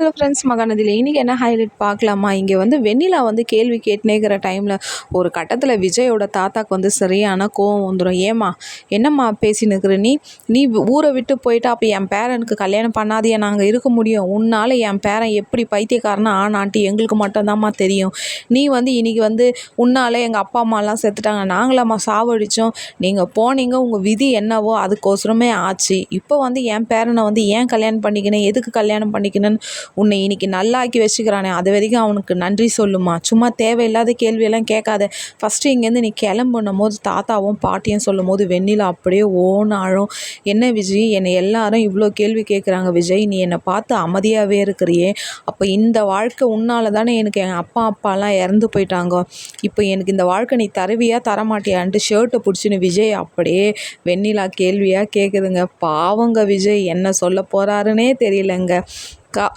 Hello friends மகாநதியில் இன்றைக்கி என்ன highlight பார்க்கலாமா? இங்கே வந்து வெண்ணிலா வந்து கேள்வி கேட்டுனேங்கிற டைமில் ஒரு கட்டத்தில் விஜயோட தாத்தாக்கு வந்து சரியான கோவம் வந்துடும் ஏம்மா என்னம்மா பேசின்னு நீ? நீ ஊரை விட்டு போயிட்டு அப்போ என் பேரனுக்கு கல்யாணம் பண்ணாதையே? நாங்கள் இருக்க முடியும். உன்னால் என் பேரன் எப்படி பைத்தியக்காரனா ஆனான்ட்டு எங்களுக்கு மட்டும்தாம்மா தெரியும். நீ வந்து இன்றைக்கி வந்து உன்னால் எங்கள் அப்பா அம்மாலாம் செத்துட்டாங்க. நாங்களாம்மா சாவடித்தோம் நீங்கள் போனீங்க உங்கள் விதி என்னவோ அதுக்கோசரமே ஆச்சு. இப்போ வந்து என் பேரனை வந்து ஏன் கல்யாணம் பண்ணிக்கினேன் எதுக்கு கல்யாணம் பண்ணிக்கணும்னு உன்னை இன்னைக்கு நல்லாக்கி வச்சுக்கிறானே அது வரைக்கும் அவனுக்கு நன்றி சொல்லுமா? சும்மா தேவையில்லாத கேள்வியெல்லாம் கேட்காத. ஃபஸ்ட்டு இங்கேருந்து நீ கிளம்புனும் போது தாத்தாவும் பாட்டியும் சொல்லும் போது வெண்ணிலா அப்படியே ஓன என்ன விஜய் என்னை எல்லாரும் இவ்வளோ கேள்வி கேட்குறாங்க விஜய் நீ என்னை பார்த்து அமைதியாகவே இருக்கிறியே. அப்போ இந்த வாழ்க்கை உன்னால தானே எனக்கு எங்கள் அப்பா அப்பாலாம் இறந்து போயிட்டாங்க. இப்போ எனக்கு இந்த வாழ்க்கை நீ தருவியா தரமாட்டியான்ட்டு ஷர்ட்டை பிடிச்சின்னு விஜய் அப்படியே வெண்ணிலா கேள்வியாக கேட்குதுங்க. பாவங்க விஜய் என்ன சொல்ல போகிறாருன்னே தெரியலங்க. கா